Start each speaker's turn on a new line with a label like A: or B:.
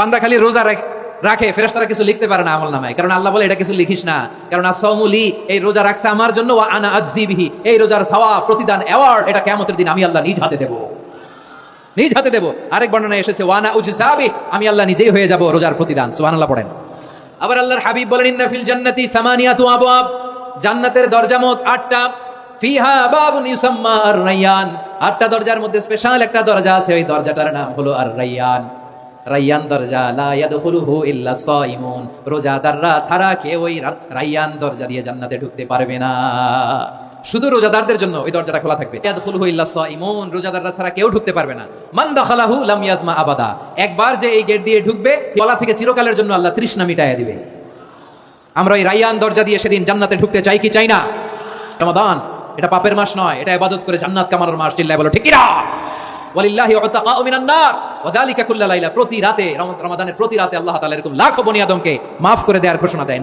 A: বান্দা খালি রোজা রাখ- রাখে, ফেরেশতারা কিছু লিখতে পারে না আমল নামায়। কারণ আল্লাহ বলে, এটা কিছু লিখিস না। কারণ আসৌমুলি এই রোজা রাখছে আমার জন্য আনা আজিবিহি এই রোজার সাওয়া প্রতিদান অ্যাওয়ার্ড এটা কেমতের দিন আমি আল্লাহ নিজ হাতে দেবো। নিজ হাতে দেবো। আরেক বর্ণনা এসেছে ওয়ানা উজসাবি আমি আল্লাহ নিজেই হয়ে যাব রোজার প্রতিদান। সুবহানাল্লাহ পড়েন। আবার আল্লাহর হাবিব বলেন, ইন্না ফিল জান্নাতি সামানিয়াতু আবওয়াব জান্নাতের দরজা মোট আটটা। ফিহা বাবুন ইউসাম্মা আর রাইয়ান আটটা দরজার মধ্যে স্পেশাল একটা দরজা আছে, ওই দরজাটার নাম হলো আর রাইয়ান রাইয়ান দরজা লা ইয়াদখুলুহু ইল্লা সাইমুন। রোজাদাররা ছাড়া কেউ ওই রাইয়ান দরজা দিয়ে জান্নাতে ঢুকতে পারবে না। শুধু রোজাদারদের জন্য ওই দরজাটা খোলা থাকবে। ইয়াদখুলুহু ইল্লা সাইমুন রোজাদাররা ছাড়া কেউ ঢুকতে পারবে না। মান দাখালাহু লাম ইয়াজমা আবাদা। একবার যে এই গেট দিয়ে ঢুকবে, গলা থেকে চিরকালের জন্য আল্লাহ তৃষ্ণা মিটাইয়া দিবে। আমরা ওই রাইয়ান দরজা দিয়ে সেদিন জান্নাতে ঢুকতে চাই কি চাই না? রমাদান, এটা পাপের মাস নয়, এটা ইবাদত করে জান্নাত কামানোর মাস, চিল্লায় বলো, ঠিক কিনা কুল্লা লাইলা। প্রতি রাতে রম- রমাদানের প্রতি রাতে আল্লাহ তাআলা এরকম লাখো বনি আদমকে মাফ করে দেওয়ার ঘোষণা দেয়।